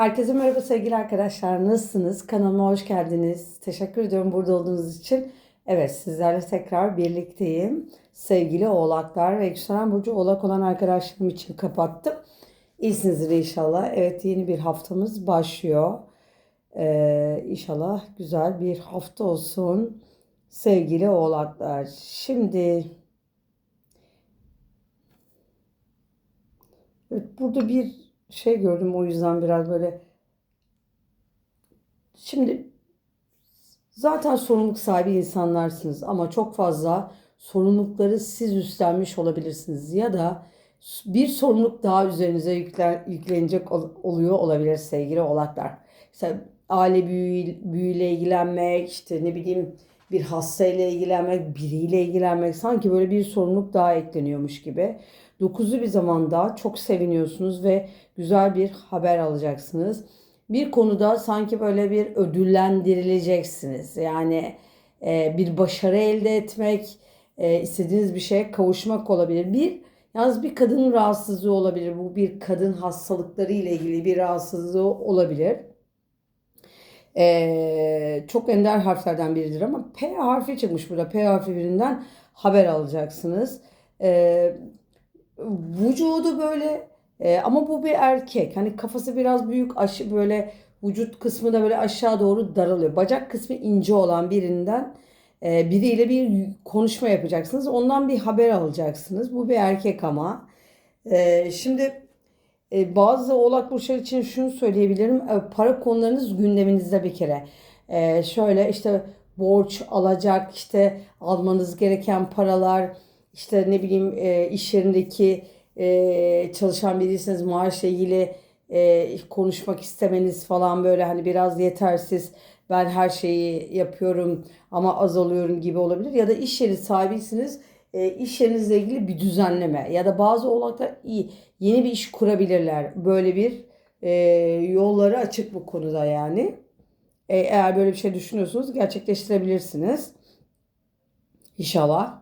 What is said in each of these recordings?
Herkese merhaba sevgili arkadaşlar. Nasılsınız? Kanalıma hoş geldiniz. Teşekkür ediyorum burada olduğunuz için. Evet sizlerle tekrar birlikteyim. Sevgili oğlaklar ve yükselen burcu oğlak olan arkadaşlarım için kapattım. İyisinizdir inşallah. Evet yeni bir haftamız başlıyor. Ee, inşallah güzel bir hafta olsun. Sevgili oğlaklar. Şimdi evet, burada bir şey gördüm o yüzden biraz böyle şimdi zaten sorumluluk sahibi insanlarsınız ama çok fazla sorumlulukları siz üstlenmiş olabilirsiniz ya da bir sorumluluk daha üzerinize yüklen, yüklenecek ol- oluyor olabilir sevgili oğlaklar. Mesela aile büyüğü, büyüyle ilgilenmek, işte ne bileyim bir hastayla ilgilenmek, biriyle ilgilenmek sanki böyle bir sorumluluk daha ekleniyormuş gibi. Dokuzlu bir zamanda çok seviniyorsunuz ve güzel bir haber alacaksınız. Bir konuda sanki böyle bir ödüllendirileceksiniz. Yani e, bir başarı elde etmek, e, istediğiniz bir şeye kavuşmak olabilir. Bir yalnız bir kadının rahatsızlığı olabilir. Bu bir kadın hastalıkları ile ilgili bir rahatsızlığı olabilir. E, çok ender harflerden biridir ama P harfi çıkmış burada. P harfi birinden haber alacaksınız. E, vücudu böyle e, ama bu bir erkek. Hani kafası biraz büyük, aşı böyle vücut kısmı da böyle aşağı doğru daralıyor. Bacak kısmı ince olan birinden e, biriyle bir konuşma yapacaksınız. Ondan bir haber alacaksınız. Bu bir erkek ama. E, şimdi e, bazı oğlak burçları için şunu söyleyebilirim. E, para konularınız gündeminizde bir kere. E, şöyle işte borç alacak, işte almanız gereken paralar, işte ne bileyim e, iş yerindeki e, çalışan biriyseniz maaşla ilgili e, konuşmak istemeniz falan böyle hani biraz yetersiz ben her şeyi yapıyorum ama az alıyorum gibi olabilir. Ya da iş yeri sahibiysiniz e, iş yerinizle ilgili bir düzenleme ya da bazı oğlaklar iyi yeni bir iş kurabilirler. Böyle bir e, yolları açık bu konuda yani. E, eğer böyle bir şey düşünüyorsunuz gerçekleştirebilirsiniz. İnşallah.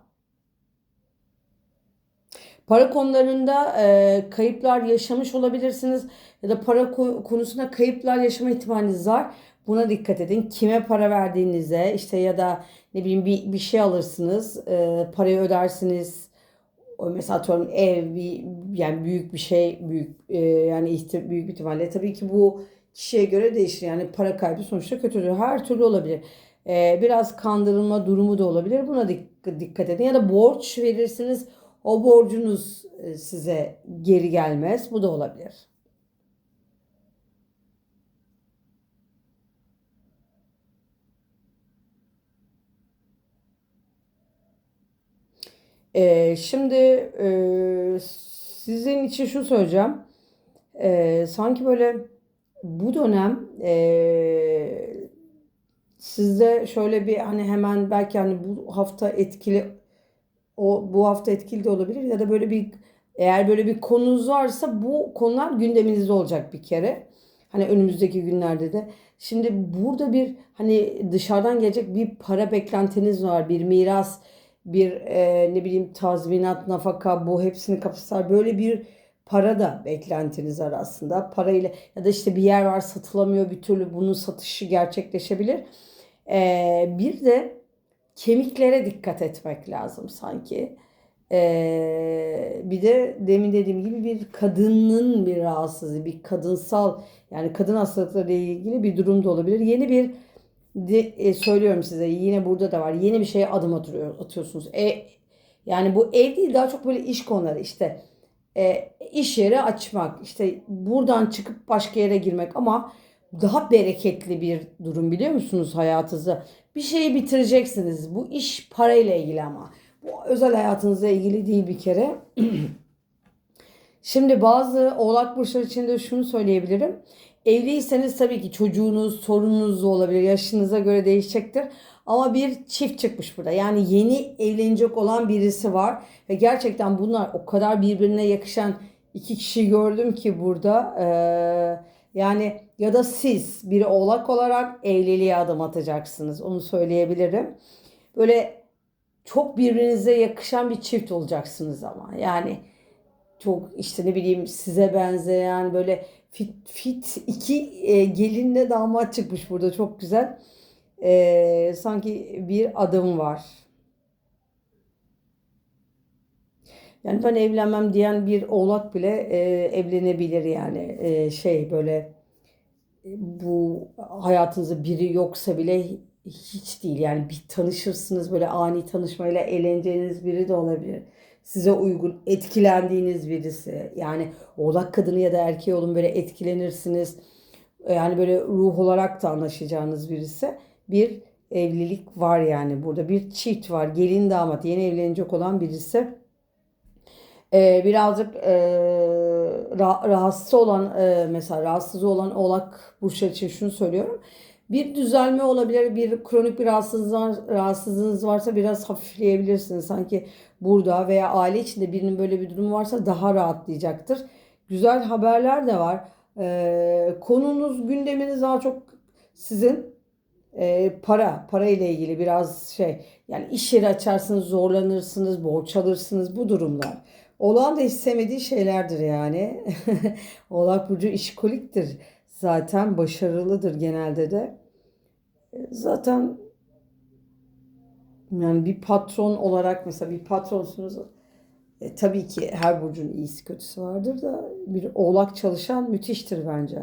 Para konularında e, kayıplar yaşamış olabilirsiniz ya da para ko- konusunda kayıplar yaşama ihtimaliniz var. Buna dikkat edin. Kime para verdiğinize işte ya da ne bileyim bir, bir şey alırsınız, e, parayı ödersiniz. O mesela atıyorum ev bir yani büyük bir şey büyük e, yani ihti- büyük bir ihtimalle tabii ki bu kişiye göre değişir. Yani para kaybı sonuçta kötüdür. Her türlü olabilir. E, biraz kandırılma durumu da olabilir. Buna dik- dikkat edin. Ya da borç verirsiniz. O borcunuz e, size geri gelmez. Bu da olabilir. E, şimdi e, sizin için şunu söyleyeceğim. E, sanki böyle bu dönem e, sizde şöyle bir hani hemen belki hani bu hafta etkili o bu hafta etkili de olabilir ya da böyle bir eğer böyle bir konunuz varsa bu konular gündeminizde olacak bir kere. Hani önümüzdeki günlerde de. Şimdi burada bir hani dışarıdan gelecek bir para beklentiniz var. Bir miras, bir e, ne bileyim tazminat, nafaka bu hepsini kapsar. Böyle bir para da beklentiniz var aslında. Parayla ya da işte bir yer var satılamıyor bir türlü bunun satışı gerçekleşebilir. E, bir de kemiklere dikkat etmek lazım sanki. Ee, bir de demin dediğim gibi bir kadının bir rahatsızlığı, bir kadınsal yani kadın hastalıkları ile ilgili bir durum da olabilir. Yeni bir de, e, söylüyorum size yine burada da var. Yeni bir şeye adım atıyor, atıyorsunuz. E, yani bu ev değil daha çok böyle iş konuları işte e, iş yeri açmak işte buradan çıkıp başka yere girmek ama daha bereketli bir durum biliyor musunuz hayatınızda? Bir şeyi bitireceksiniz. Bu iş parayla ilgili ama. Bu özel hayatınızla ilgili değil bir kere. Şimdi bazı oğlak burçları için de şunu söyleyebilirim. Evliyseniz tabii ki çocuğunuz, sorununuz olabilir. Yaşınıza göre değişecektir. Ama bir çift çıkmış burada. Yani yeni evlenecek olan birisi var. Ve gerçekten bunlar o kadar birbirine yakışan iki kişi gördüm ki burada. Ee, yani ya da siz bir oğlak olarak evliliğe adım atacaksınız. Onu söyleyebilirim. Böyle çok birbirinize yakışan bir çift olacaksınız ama. Yani çok işte ne bileyim size benzeyen böyle fit, fit iki e, gelinle damat çıkmış burada çok güzel. E, sanki bir adım var. Yani ben evlenmem diyen bir oğlak bile e, evlenebilir yani E, şey böyle e, bu hayatınızda biri yoksa bile hiç değil yani bir tanışırsınız böyle ani tanışmayla eğleneceğiniz biri de olabilir. Size uygun etkilendiğiniz birisi yani oğlak kadını ya da erkeği olun böyle etkilenirsiniz. Yani böyle ruh olarak da anlaşacağınız birisi. Bir evlilik var yani burada bir çift var gelin damat yeni evlenecek olan birisi. Ee, birazcık e, ra- rahatsız olan e, mesela rahatsız olan oğlak burçları için şunu söylüyorum. Bir düzelme olabilir, bir kronik bir rahatsızlığınız, rahatsızlığınız varsa biraz hafifleyebilirsiniz. Sanki burada veya aile içinde birinin böyle bir durumu varsa daha rahatlayacaktır. Güzel haberler de var. Ee, konunuz, gündeminiz daha çok sizin e, para, para ile ilgili biraz şey. Yani iş yeri açarsınız, zorlanırsınız, borç alırsınız bu durumlar. Oğlan da hiç sevmediği şeylerdir yani. Oğlak burcu işkoliktir. Zaten başarılıdır genelde de. E, Zaten yani bir patron olarak mesela bir patronsunuz. E, tabii ki her burcun iyisi kötüsü vardır da bir oğlak çalışan müthiştir bence.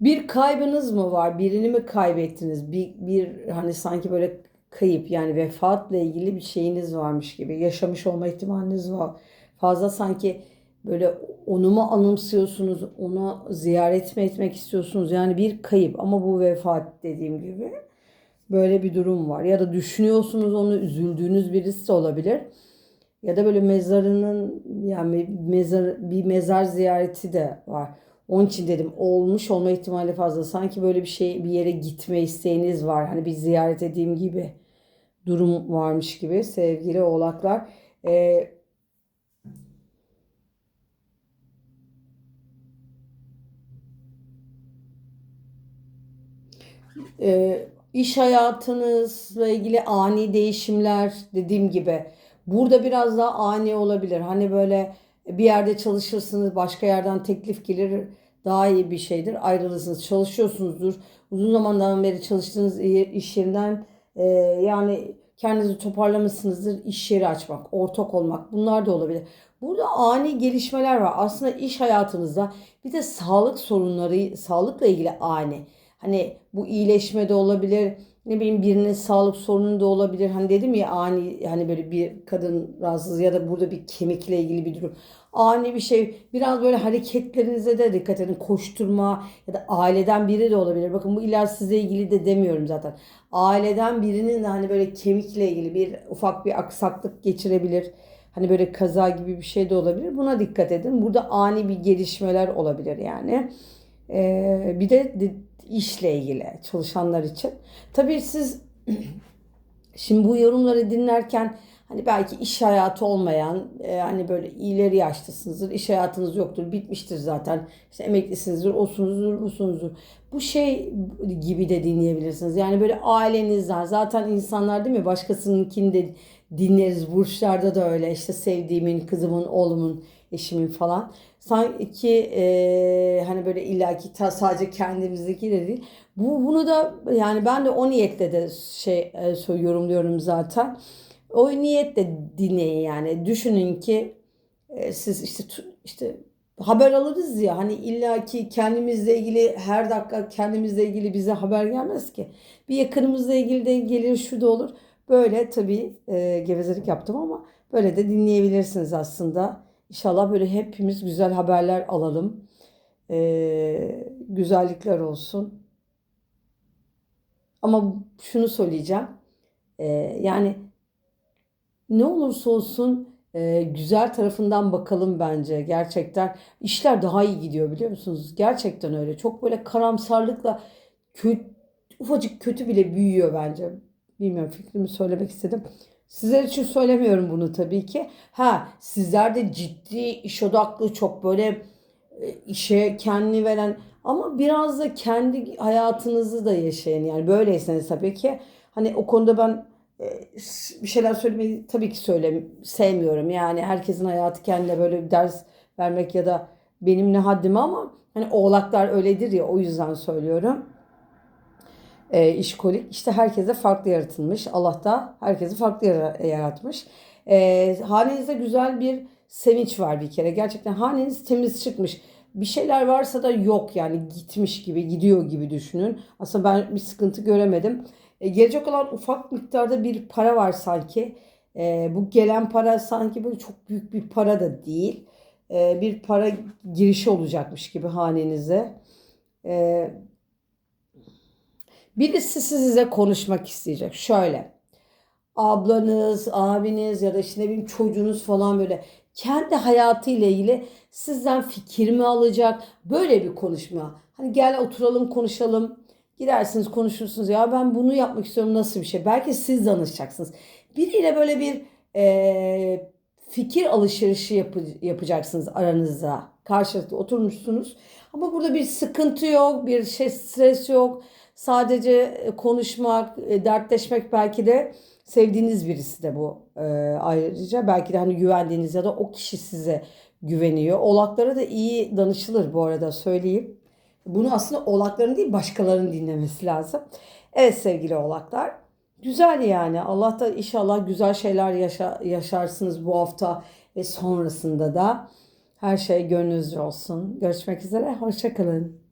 Bir kaybınız mı var? Birini mi kaybettiniz? Bir, bir hani sanki böyle kayıp yani vefatla ilgili bir şeyiniz varmış gibi. Yaşamış olma ihtimaliniz var. Fazla sanki böyle onu mu anımsıyorsunuz? Ona ziyaret mi etmek istiyorsunuz? Yani bir kayıp ama bu vefat dediğim gibi. Böyle bir durum var. Ya da düşünüyorsunuz onu üzüldüğünüz birisi olabilir. Ya da böyle mezarının yani mezar bir mezar ziyareti de var. Onun için dedim olmuş olma ihtimali fazla. Sanki böyle bir şey bir yere gitme isteğiniz var. Hani bir ziyaret edeyim gibi durum varmış gibi sevgili oğlaklar. Ee, e, iş hayatınızla ilgili ani değişimler dediğim gibi burada biraz daha ani olabilir. Hani böyle bir yerde çalışırsınız, başka yerden teklif gelir, daha iyi bir şeydir. Ayrılırsınız, çalışıyorsunuzdur. Uzun zamandan beri çalıştığınız iş yerinden e, yani kendinizi toparlamışsınızdır. İş yeri açmak, ortak olmak bunlar da olabilir. Burada ani gelişmeler var. Aslında iş hayatınızda bir de sağlık sorunları, sağlıkla ilgili ani. Hani bu iyileşme de olabilir. Ne bileyim birinin sağlık sorunu da olabilir. Hani dedim ya ani hani böyle bir kadın rahatsız ya da burada bir kemikle ilgili bir durum. Ani bir şey. Biraz böyle hareketlerinize de dikkat edin. Koşturma ya da aileden biri de olabilir. Bakın bu illa size ilgili de demiyorum zaten. Aileden birinin de hani böyle kemikle ilgili bir ufak bir aksaklık geçirebilir. Hani böyle kaza gibi bir şey de olabilir. Buna dikkat edin. Burada ani bir gelişmeler olabilir yani. Ee, bir de işle ilgili çalışanlar için. Tabii siz şimdi bu yorumları dinlerken hani belki iş hayatı olmayan e, hani böyle ileri yaşlısınızdır, iş hayatınız yoktur, bitmiştir zaten. İşte emeklisinizdir, osunuzdur, busunuzdur. Bu şey gibi de dinleyebilirsiniz. Yani böyle ailenizden zaten insanlar değil mi başkasınınkini de dinleriz. Burçlarda da öyle işte sevdiğimin, kızımın, oğlumun, eşimin falan. Sanki e, hani böyle illaki ta, sadece kendimizdeki de değil. Bu bunu da yani ben de o niyetle de şey e, yorumluyorum zaten. O niyetle dinleyin yani. Düşünün ki e, siz işte işte haber alırız ya hani illaki kendimizle ilgili her dakika kendimizle ilgili bize haber gelmez ki. Bir yakınımızla ilgili de gelir şu da olur. Böyle tabii e, gevezelik yaptım ama böyle de dinleyebilirsiniz aslında. İnşallah böyle hepimiz güzel haberler alalım. E, güzellikler olsun. Ama şunu söyleyeceğim. E, yani ne olursa olsun e, güzel tarafından bakalım bence gerçekten. işler daha iyi gidiyor biliyor musunuz? Gerçekten öyle. Çok böyle karamsarlıkla kötü, ufacık kötü bile büyüyor bence. Bilmiyorum fikrimi söylemek istedim. Sizler için söylemiyorum bunu tabii ki. Ha sizler de ciddi iş odaklı çok böyle e, işe kendini veren ama biraz da kendi hayatınızı da yaşayın. Yani böyleyseniz tabii ki hani o konuda ben bir şeyler söylemeyi tabii ki söyle sevmiyorum. Yani herkesin hayatı kendine böyle bir ders vermek ya da benim ne haddime ama hani oğlaklar öyledir ya o yüzden söylüyorum. E, işkolik işte herkese farklı yaratılmış. Allah da herkesi farklı yara- yaratmış. E, hanenizde güzel bir sevinç var bir kere. Gerçekten haneniz temiz çıkmış. Bir şeyler varsa da yok yani gitmiş gibi gidiyor gibi düşünün. Aslında ben bir sıkıntı göremedim. E, gelecek olan ufak miktarda bir para var sanki. E, bu gelen para sanki böyle çok büyük bir para da değil. E, bir para girişi olacakmış gibi hanenize. E, Birisi size konuşmak isteyecek. Şöyle ablanız, abiniz ya da işte ne bileyim çocuğunuz falan böyle kendi hayatıyla ilgili sizden fikir mi alacak? Böyle bir konuşma. Hani gel oturalım konuşalım. Gidersiniz konuşursunuz ya ben bunu yapmak istiyorum nasıl bir şey? Belki siz danışacaksınız. Biriyle böyle bir eee, fikir alışverişi yapı- yapacaksınız aranızda. Karşılıklı oturmuşsunuz. Ama burada bir sıkıntı yok, bir şey stres yok. Sadece e, konuşmak, e, dertleşmek belki de sevdiğiniz birisi de bu e, ayrıca. Belki de hani güvendiğiniz ya da o kişi size güveniyor. Oğlaklara da iyi danışılır bu arada söyleyeyim. Bunu aslında oğlakların değil başkalarının dinlemesi lazım. Evet sevgili oğlaklar. Güzel yani. Allah da inşallah güzel şeyler yaşa- yaşarsınız bu hafta ve sonrasında da. Her şey gönlünüzce olsun. Görüşmek üzere. Hoşça kalın.